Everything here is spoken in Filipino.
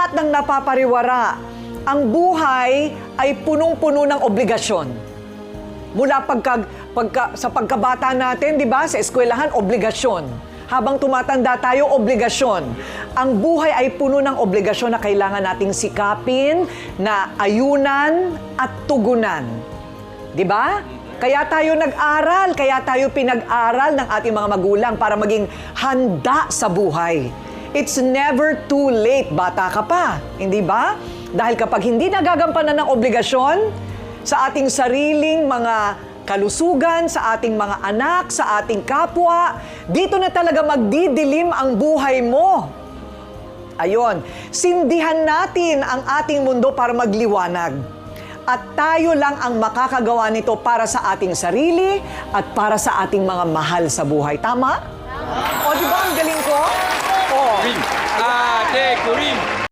lahat ng napapariwara, ang buhay ay punong-puno ng obligasyon. Mula pagka, pagka, sa pagkabata natin, di ba, sa eskwelahan, obligasyon. Habang tumatanda tayo, obligasyon. Ang buhay ay puno ng obligasyon na kailangan nating sikapin, na ayunan at tugunan. Di ba? Kaya tayo nag-aral, kaya tayo pinag-aral ng ating mga magulang para maging handa sa buhay. It's never too late, bata ka pa, hindi ba? Dahil kapag hindi nagagampanan ng obligasyon sa ating sariling mga kalusugan, sa ating mga anak, sa ating kapwa, dito na talaga magdidilim ang buhay mo. Ayon, sindihan natin ang ating mundo para magliwanag. At tayo lang ang makakagawa nito para sa ating sarili at para sa ating mga mahal sa buhay. Tama? O, di ba ang galing de Curí.